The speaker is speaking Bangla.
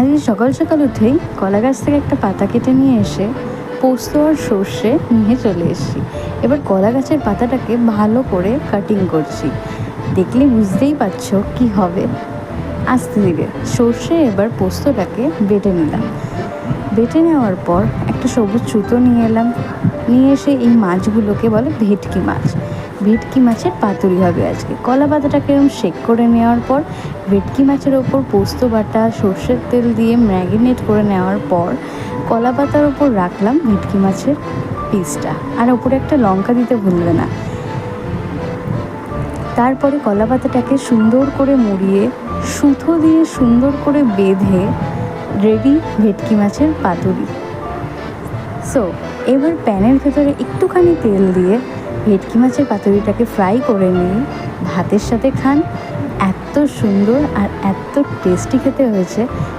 আজকে সকাল সকাল উঠেই কলা গাছ থেকে একটা পাতা কেটে নিয়ে এসে পোস্ত আর সর্ষে নিয়ে চলে এসেছি। এবার কলা গাছের পাতাটাকে ভালো করে কাটিং করছি। দেখলে বুঝতেই পারছ কি হবে। আস্তে ধীরে সর্ষে এবার পোস্তটাকে বেটে নিলাম। বেটে নেওয়ার পর একটা সবুজ সুতো নিয়ে এলাম। নিয়ে এসে এই মাছগুলোকে বলে ভেটকি মাছ। ভেটকি মাছের পাতুরি হবে আজকে। কলা পাতাটাকে এরকম শেক করে নেওয়ার পর, ভেটকি মাছের ওপর পোস্ত বাটা, সর্ষের তেল দিয়ে ম্যাগিনেট করে নেওয়ার পর, কলা পাতার ওপর রাখলাম ভেটকি মাছের পিসটা আর ওপরে একটা লঙ্কা দিতে ভুলবে না। তারপরে কলা পাতাটাকে সুন্দর করে মুড়িয়ে, সুতো দিয়ে সুন্দর করে বেঁধে রেডি ভেটকি মাছের পাতুরি। সো এবার প্যানের ভেতরে একটুখানি তেল দিয়ে ভেটকি মাছের পাতুরিটাকে ফ্রাই করে নিয়ে ভাতের সাথে খান। এত সুন্দর আর এত টেস্টি খেতে হয়েছে।